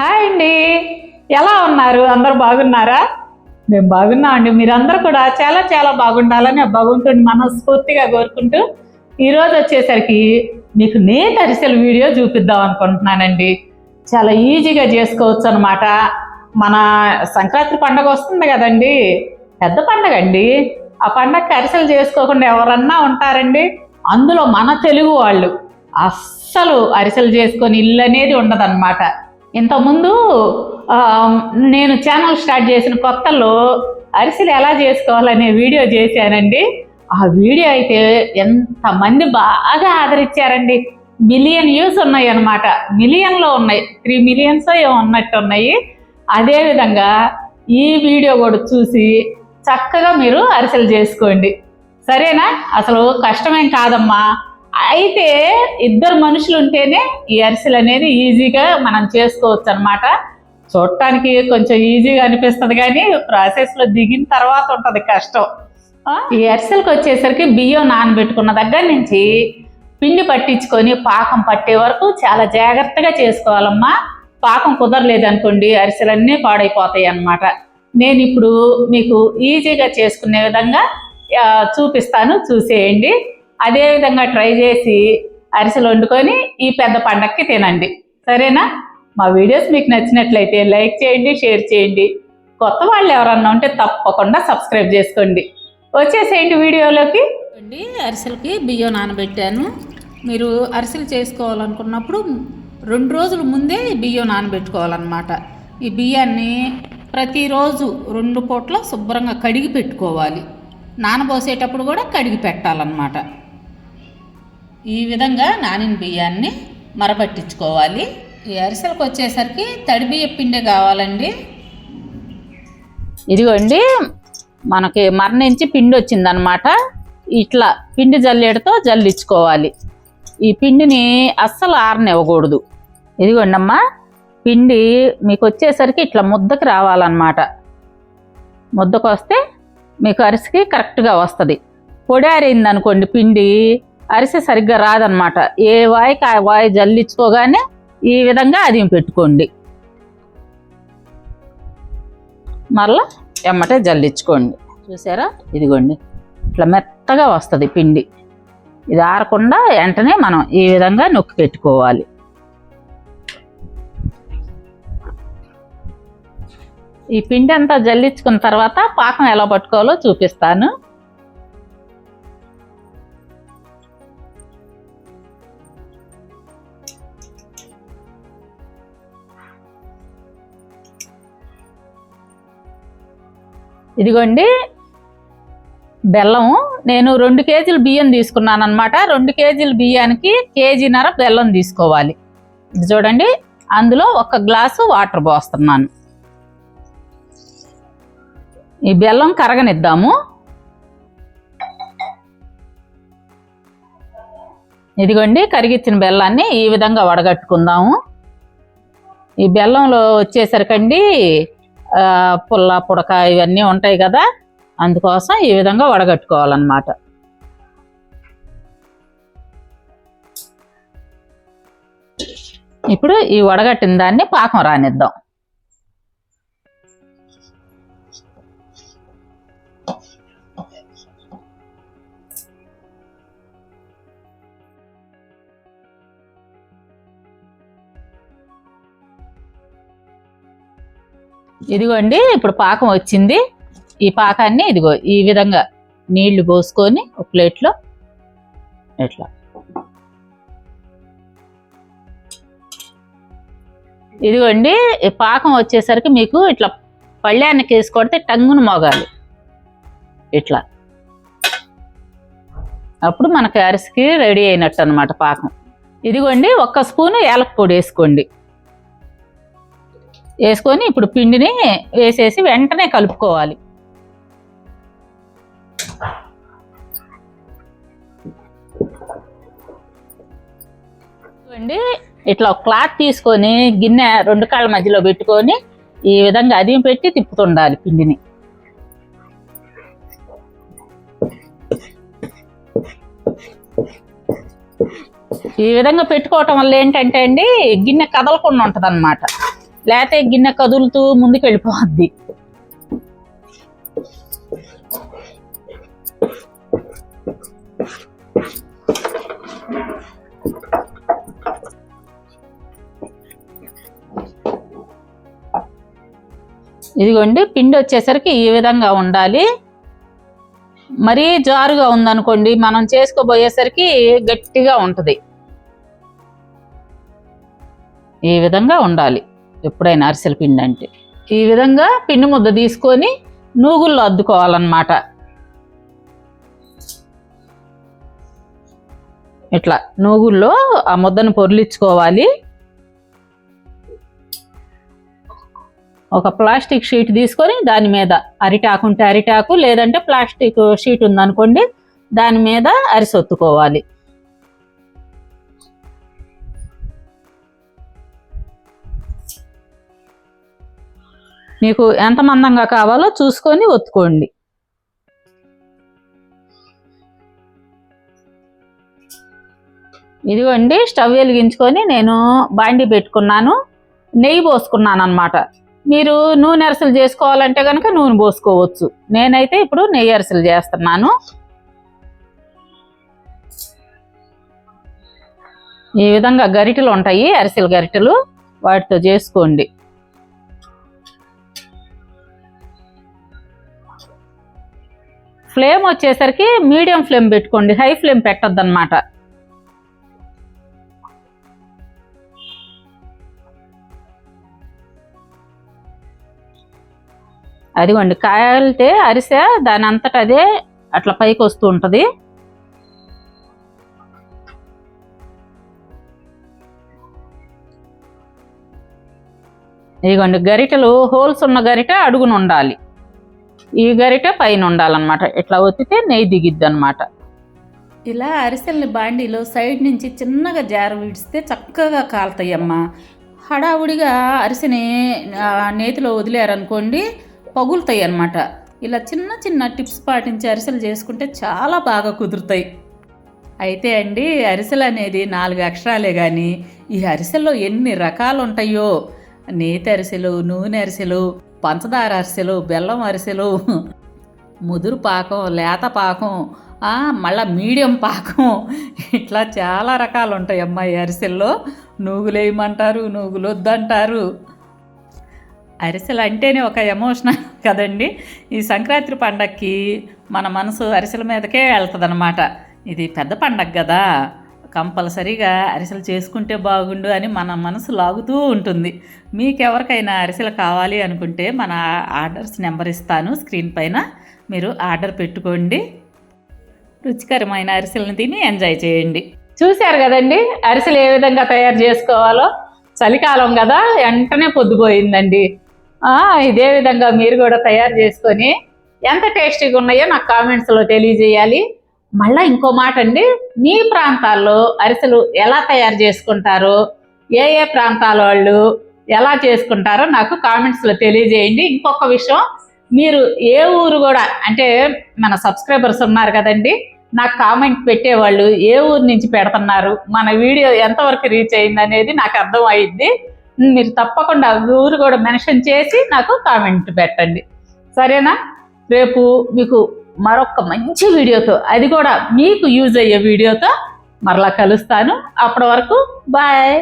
Hi అండి. ఎలా ఉన్నారు? అందరు బాగున్నారా? మేము బాగున్నాం అండి. మీరందరూ కూడా చాలా చాలా బాగుండాలని బాగుంటుంది మనస్ఫూర్తిగా కోరుకుంటూ ఈరోజు వచ్చేసరికి మీకు నేత అరిసెల వీడియో చూపిద్దాం అనుకుంటున్నానండి. చాలా ఈజీగా చేసుకోవచ్చు అనమాట మన సంక్రాంతి పండగ వస్తుంది కదండి. పెద్ద పండగ అండి. ఆ పండగకి అరిసెలు చేసుకోకుండా ఎవరన్నా ఉంటారండి? అందులో మన తెలుగు వాళ్ళు అస్సలు అరిసెలు చేసుకొని ఇల్లు అనేది ఉండదన్నమాట. ఇంతకుముందు నేను ఛానల్ స్టార్ట్ చేసిన కొత్తలో అరిసెలు ఎలా చేసుకోవాలనే వీడియో చేశానండి. ఆ వీడియో అయితే ఎంతమంది బాగా ఆదరించారండి. మిలియన్ వ్యూస్ ఉన్నాయి అనమాట మిలియన్లో ఉన్నాయి. త్రీ మిలియన్స్ ఏమో ఉన్నట్టు ఉన్నాయి అదేవిధంగా ఈ వీడియో కూడా చూసి చక్కగా మీరు అరిసెలు చేసుకోండి. సరేనా? అసలు కష్టమేం కాదమ్మా. అయితే ఇద్దరు మనుషులు ఉంటేనే ఈ అరిసెలు అనేది ఈజీగా మనం చేసుకోవచ్చు అనమాట చూడటానికి కొంచెం ఈజీగా అనిపిస్తుంది కానీ ప్రాసెస్లో దిగిన తర్వాత ఉంటుంది కష్టం. ఈ అరిసెలకు వచ్చేసరికి బియ్యం నానబెట్టుకున్న దగ్గర నుంచి పిండి పట్టించుకొని పాకం పట్టే వరకు చాలా జాగ్రత్తగా చేసుకోవాలమ్మా. పాకం కుదరలేదు అనుకోండి అరిసెలన్నీ పాడైపోతాయి అన్నమాట. నేను ఇప్పుడు మీకు ఈజీగా చేసుకునే విధంగా చూపిస్తాను చూసేయండి. అదే విధంగా ట్రై చేసి అరిసెలు వండుకొని ఈ పెద్ద పండక్కి తినండి. సరేనా? మా వీడియోస్ మీకు నచ్చినట్లయితే లైక్ చేయండి షేర్ చేయండి. కొత్త వాళ్ళు ఎవరన్నా ఉంటే తప్పకుండా సబ్స్క్రైబ్ చేసుకోండి. వచ్చేసేయండి వీడియోలోకి. అండి అరిసెలకి బియ్యం నానబెట్టాను. మీరు అరిసెలు చేసుకోవాలనుకున్నప్పుడు రెండు రోజుల ముందే బియ్యం నానబెట్టుకోవాలన్నమాట. ఈ బియ్యాన్ని ప్రతిరోజు రెండు పూట్ల శుభ్రంగా కడిగి పెట్టుకోవాలి. నానబోసేటప్పుడు కూడా కడిగి పెట్టాలన్నమాట. ఈ విధంగా నానిన బియ్యాన్ని మరపట్టించుకోవాలి ఈ అరిసెలకు వచ్చేసరికి తడి బియ్య పిండి కావాలండి. ఇదిగోండి మనకి మరణించి పిండి వచ్చిందనమాట. ఇట్లా పిండి జల్లేడుతో జల్లించుకోవాలి. ఈ పిండిని అస్సలు ఆరనివ్వకూడదు. ఇదిగోండి అమ్మా పిండి మీకు వచ్చేసరికి ఇట్లా ముద్దకి రావాలన్నమాట. ముద్దకు వస్తే మీకు అరిసికి కరెక్ట్గా వస్తుంది. పొడి ఆరింది అనుకోండి పిండి అరిసె సరిగ్గా రాదనమాట ఏ వాయికి ఆ వాయి జల్లించుకోగానే ఈ విధంగా అది పెట్టుకోండి. మరలా ఎమ్మటే జల్లించుకోండి. చూసారా? ఇదిగోండి. ఇట్లా మెత్తగా వస్తుంది పిండి. ఇది ఆరకుండా వెంటనే మనం ఈ విధంగా నొక్కి పెట్టుకోవాలి. ఈ పిండి అంతా జల్లించుకున్న తర్వాత పాకం ఎలా పట్టుకోవాలో చూపిస్తాను. ఇదిగోండి. బెల్లము నేను రెండు కేజీలు బియ్యం తీసుకున్నాను అనమాట రెండు కేజీల బియ్యానికి కేజీన్నర బెల్లం తీసుకోవాలి. ఇది చూడండి. అందులో ఒక గ్లాసు వాటర్ పోస్తున్నాను. ఈ బెల్లం కరగనిద్దాము. ఇదిగోండి. కరిగిచ్చిన బెల్లాన్ని ఈ విధంగా వడగట్టుకుందాము. ఈ బెల్లంలో వచ్చేసరికండి పుల్ల పుడక ఇవన్నీ ఉంటాయి కదా. అందుకోసం ఈ విధంగా వడగట్టుకోవాలన్నమాట. ఇప్పుడు ఈ వడగట్టిన దాన్ని పాకం రానిద్దాం. ఇదిగోండి ఇప్పుడు పాకం వచ్చింది. ఈ పాకాన్ని ఇదిగో ఈ విధంగా నీళ్ళు పోసుకొని ఒక ప్లేట్లో ఇట్లా ఇదిగోండి పాకం వచ్చేసరికి మీకు ఇట్లా పళ్ళానికి వేసుకొడితే టంగును మోగాలి. ఇట్లా. అప్పుడు మనకి అరిసికి రెడీ అయినట్టు అనమాట పాకం. ఇదిగోండి ఒక్క స్పూను ఏలక పొడి వేసుకోండి. వేసుకొని ఇప్పుడు పిండిని వేసేసి వెంటనే కలుపుకోవాలి. చూడండి ఇట్లా క్లాత్ తీసుకొని గిన్నె రెండు కాళ్ళ మధ్యలో పెట్టుకొని ఈ విధంగా అది పెట్టి తిప్పుతుండాలి పిండిని. ఈ విధంగా పెట్టుకోవటం వల్ల ఏంటంటే అండి గిన్నె కదలకుండా ఉంటుంది లేకపోతే గిన్నె కదులుతూ ముందుకు వెళ్ళిపోద్ది ఇదిగోండి పిండి వచ్చేసరికి ఈ విధంగా ఉండాలి. మరీ జారుగా ఉందనుకోండి మనం చేసుకోబోయేసరికి గట్టిగా ఉంటుంది. ఈ విధంగా ఉండాలి. ఎప్పుడైనా అరిసెల పిండి అంటే. ఈ విధంగా పిండి ముద్ద తీసుకొని నూగుల్లో అద్దుకోవాలన్నమాట. ఇట్లా నూగుల్లో ఆ ముద్దను పొర్లించుకోవాలి ఒక ప్లాస్టిక్ షీట్ తీసుకొని దాని మీద అరిటాకు ఉంటే అరిటాకు లేదంటే ప్లాస్టిక్ షీట్ ఉందనుకోండి దాని మీద అరిసొత్తుకోవాలి మీకు ఎంత మందంగా కావాలో చూసుకొని ఒత్తుకోండి. ఇదిగోండి స్టవ్ వెలిగించుకొని నేను బాండి పెట్టుకున్నాను. నెయ్యి పోసుకున్నాను అనమాట మీరు నూనె అరిసెలు చేసుకోవాలంటే కనుక నూనె పోసుకోవచ్చు. నేనైతే ఇప్పుడు నెయ్యి అరిసెలు చేస్తున్నాను. ఈ విధంగా గరిటెలు ఉంటాయి అరిసెల గరిటెలు వాటితో చేసుకోండి. ఫ్లేమ్ వచ్చేసరికి మీడియం ఫ్లేమ్ పెట్టుకోండి. హై ఫ్లేమ్ పెట్టద్దు అనమాట అదిగోండి కాయలితే అరిసె దాని అంతట అదే అట్లా పైకి వస్తూ ఉంటుంది. ఇదిగోండి గరిటెలు హోల్స్ ఉన్న గరిటె అడుగున ఉండాలి. ఈ గరిటె పైన ఉండాలన్నమాట. ఇట్లా ఒత్తితే నెయ్యి దిగిద్ది అనమాట ఇలా అరిసెల్ని బాండీలో సైడ్ నుంచి చిన్నగా జార విడిస్తే చక్కగా కాలుతాయమ్మా. హడావుడిగా అరిసెని నేతిలో వదిలేరనుకోండి పగులుతాయి అన్నమాట ఇలా చిన్న చిన్న టిప్స్ పాటించి అరిసెలు చేసుకుంటే చాలా బాగా కుదురుతాయి. అయితే అండి అరిసెలు అనేది నాలుగు అక్షరాలే కానీ ఈ అరిసెల్లో ఎన్ని రకాలు ఉంటాయో నేతి అరిసెలు నూనె అరిసెలు పంచదార అరిసెలు బెల్లం అరిసెలు ముదురు పాకం లేత పాకం మళ్ళా మీడియం పాకం. ఇట్లా చాలా రకాలు ఉంటాయి అమ్మాయి అరిసెల్లో. నూగులు వేయమంటారు నూగులు వద్దంటారు అరిసెలు అంటేనే ఒక ఎమోషన్ కదండి. ఈ సంక్రాంతి పండక్కి మన మనసు అరిసెల మీదకే వెళ్తుంది ఇది పెద్ద పండగ కదా కంపల్సరీగా అరిసెలు చేసుకుంటే బాగుండు అని మన మనసు లాగుతూ ఉంటుంది. మీకెవరికైనా అరిసెలు కావాలి అనుకుంటే మన ఆర్డర్స్ నెంబర్ ఇస్తాను. స్క్రీన్ పైన మీరు ఆర్డర్ పెట్టుకోండి. రుచికరమైన అరిసెలను తిని ఎంజాయ్ చేయండి. చూశారు కదండి? అరిసెలు ఏ విధంగా తయారు చేసుకోవాలో? చలికాలం కదా వెంటనే పొద్దుపోయిందండి. ఇదే విధంగా మీరు కూడా తయారు చేసుకొని ఎంత టేస్టీగా ఉన్నాయో నాకు కామెంట్స్లో తెలియజేయాలి. మళ్ళీ ఇంకో మాట అండి మీ ప్రాంతాల్లో అరిసెలు ఎలా తయారు చేసుకుంటారో ఏ ఏ ప్రాంతాల వాళ్ళు ఎలా చేసుకుంటారో నాకు కామెంట్స్లో తెలియజేయండి. ఇంకొక విషయం మీరు ఏ ఊరు కూడా అంటే మన సబ్స్క్రైబర్స్ ఉన్నారు కదండి నాకు కామెంట్ పెట్టేవాళ్ళు ఏ ఊరు నుంచి పెడుతున్నారు మన వీడియో ఎంతవరకు రీచ్ అయింది అనేది నాకు అర్థం అయింది మీరు తప్పకుండా ఊరు కూడా మెన్షన్ చేసి నాకు కామెంట్ పెట్టండి. సరేనా? రేపు మీకు మరొక మంచి వీడియోతో అది కూడా మీకు యూజ్ అయ్యే వీడియోతో మరలా కలుస్తాను. అప్పటి వరకు బాయ్